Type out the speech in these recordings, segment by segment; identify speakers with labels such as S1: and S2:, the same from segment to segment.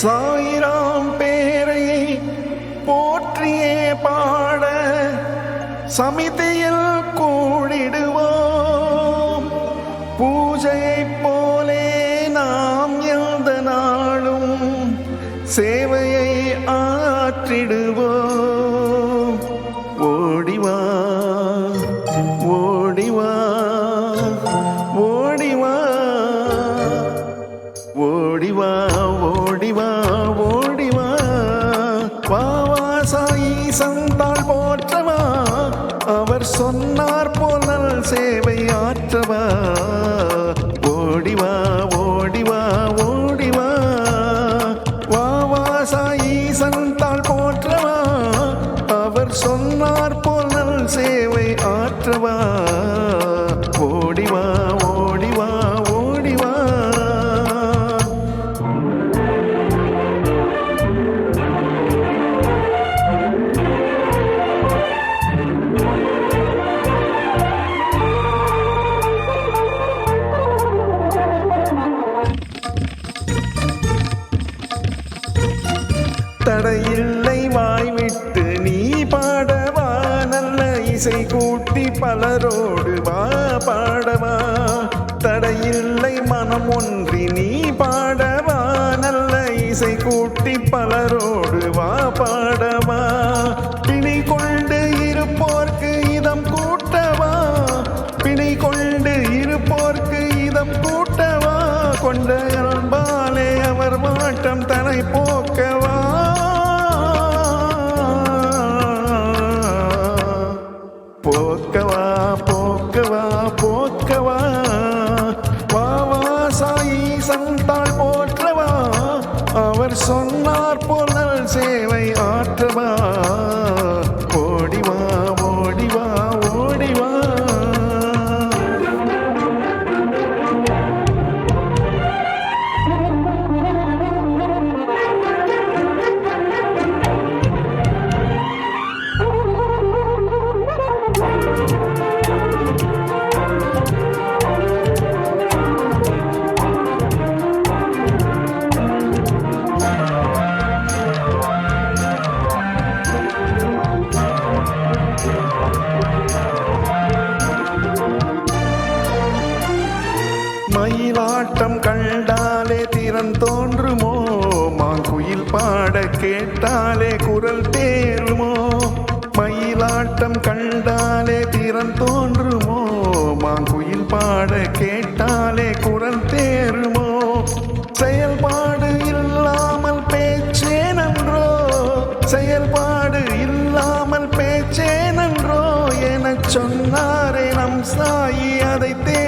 S1: சாயிராம் பேரை போற்றியே பாட சமிதியில் கூடிடுவோம். பூஜையைப் போலே நாம் எந்த நாளும் சேவையை ஆ காற்றிடுவோம் ஓடிவா ஓடிவா ஓடிவா ஓடிவா ஓடிவா ஓடிவா வா சாயி சந்தால் போற்றவா. அவர் சொன்னார் போனல் சேவை ஆற்றவா. ஓடிவா ஓடிவா ஓ சாயி சந்தாள் இசை கூட்டி பலரோடு வா பாடவா. தடையில்லை மனம் ஒன்றி நீ பாடவா. நல்ல இசை கூட்டி பலரோடு வா பாடவா. பிணை கொண்டு இருப்போர்க்கு இதம் கூட்டவா. பிணை கொண்டு இருப்போர்க்கு இதம் கூட்டவா. கொண்ட அன்பாலே அவர் மாட்டம் தனை போக்கவா. போக்கவா போக்கவா போக்கவா? வா சாயி சந்தாள் போற்றவா? அவர் சொன்னார் போனல் சேவை ஆற்றவா? கண்டாலே தோன்றுமோ? மாங்குயில் பாட கேட்டாலே குரல் தேருமோ? மயிலாட்டம் கண்டாலே திறன் தோன்றுமோ? மாங்குயில் பாட கேட்டாலே குரல் தேருமோ? செயல்பாடு இல்லாமல் பேச்சே நன்றோ? செயல்பாடு இல்லாமல் பேச்சே நன்றோ? எனச் சொன்னாரே நம் சாயி அதை தே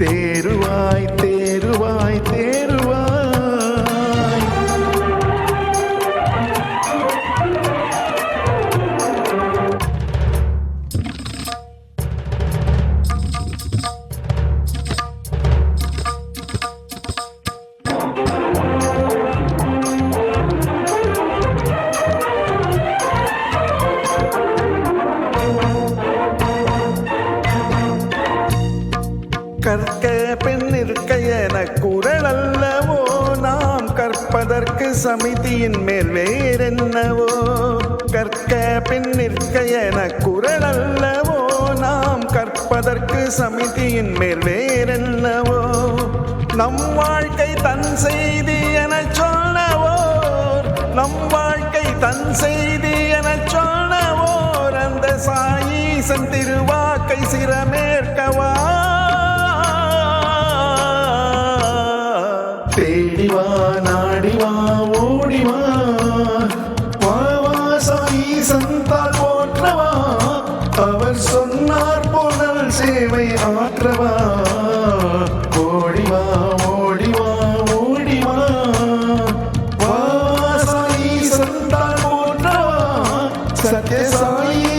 S1: தேருவாய் தேருவாய் பெண் இருக்க என குரல் அல்லவோ நாம் கற்பதற்கு சமிதியின் மேல் வேறென்னவோ? கற்க பெண் இருக்க என குரல் அல்லவோ நாம் கற்பதற்கு சமிதியின் மேல் வேறென்னவோ? நம் வாழ்க்கை தன் செய்தி என சொன்னவோ நம் வாழ்க்கை தன் செய்தி என சொன்னவோர்? அந்த சாயீசன் திருவாக்கை சிறமேற்கவா? தேடிவா நாடிவா ஓடிவா. வாவா சாயி சந்தால் போற்றவா. அவர் சொன்னார் போனால் சேவை ஆற்றவா. ஓடிவா ஓடிவா ஓடிவா. வாவா சாயி சந்தால் போற்றவா. சத்ய சாயி